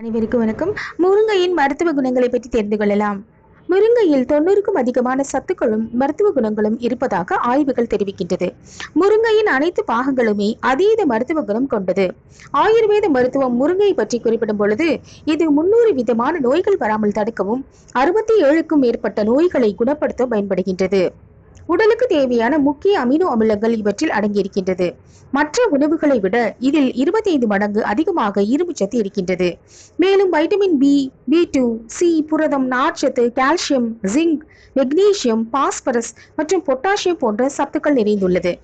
அனைவருக்கும் வணக்கம். முருங்கையின் மருத்துவ குணங்களை பற்றி தெரிந்து கொள்ளலாம். முருங்கையில் தொண்ணூறுக்கும் அதிகமான சத்துக்களும் மருத்துவ குணங்களும் இருப்பதாக ஆய்வுகள் தெரிவிக்கின்றது. முருங்கையின் அனைத்து பாகங்களுமே அதீத மருத்துவ குணம் கொண்டது. ஆயுர்வேத மருத்துவம் முருங்கை பற்றி குறிப்பிடும் பொழுது இது முன்னூறு விதமான நோய்கள் வராமல் தடுக்கவும் அறுபத்தி ஏழுக்கும் மேற்பட்ட நோய்களை குணப்படுத்த பயன்படுகின்றது. உடலுக்கு தேவையான முக்கிய அமினோ அமிலங்கள் இவற்றில் அடங்கியிருக்கின்றது. மற்ற உணவுகளை விட இதில் இருபத்தி ஐந்து மடங்கு அதிகமாக இரும்புச்சத்து இருக்கின்றது. மேலும் vitamin B B two C புரதம் நார்ச்சத்து கால்சியம் ஜிங்க் மெக்னீசியம் பாஸ்பரஸ் மற்றும் பொட்டாசியம் போன்ற சத்துக்கள் நிறைந்துள்ளது.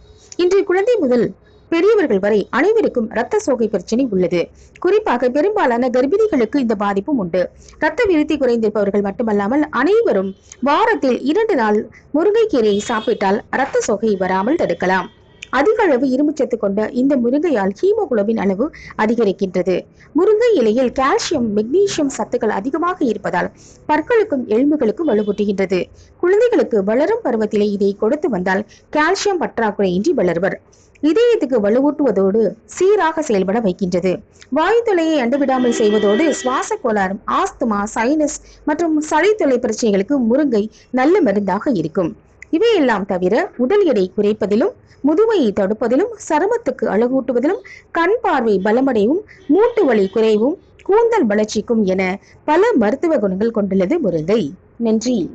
இன்று குழந்தை முதல் பெரியவர்கள் வரை அனைவருக்கும் இரத்த சோகை பிரச்சனை உள்ளது. குறிப்பாக பெரும்பாலான கர்ப்பிணிகளுக்கு இந்த பாதிப்பும் உண்டு. இரத்த விருத்தி குறைந்திருப்பவர்கள் மட்டுமல்லாமல் அனைவரும் வாரத்தில் இரண்டு நாள் முருங்கைக்கீரையை சாப்பிட்டால் இரத்த சோகை வராமல் தடுக்கலாம். அதிக அளவு இரும்புச்சத்து கொண்ட இந்த முருங்கையால் ஹீமோகுளோபின் அளவு அதிகரிக்கின்றது. முருங்கை இலையில் கால்சியம் மெக்னீசியம் சத்துக்கள் அதிகமாக இருப்பதால் பற்களுக்கும் எலும்புகளுக்கும் வலுவூட்டுகின்றது. குழந்தைகளுக்கு வளரும் பருவத்திலே இதை கொடுத்து வந்தால் கால்சியம் பற்றாக்குறையின்றி வளர்வர். இதயத்துக்கு வலுவூட்டுவதோடு சீராக செயல்பட வைக்கின்றது. வாயு தொலையை அண்டுவிடாமல் செய்வதோடு சுவாச கோளாறு ஆஸ்துமா சைனஸ் மற்றும் சளித்தொலை பிரச்சனைகளுக்கு முருங்கை நல்ல மருந்தாக இருக்கும். இவையெல்லாம் தவிர உடல் எடை குறைப்பதிலும் முதுமையை தடுப்பதிலும் சருமத்துக்கு அழகூட்டுவதிலும் கண் பார்வை பலமடையவும் மூட்டு வலி குறைவும் கூந்தல் வளர்ச்சிக்கும் என பல மருத்துவ குணங்கள் கொண்டுள்ளது முருங்கை. நன்றி.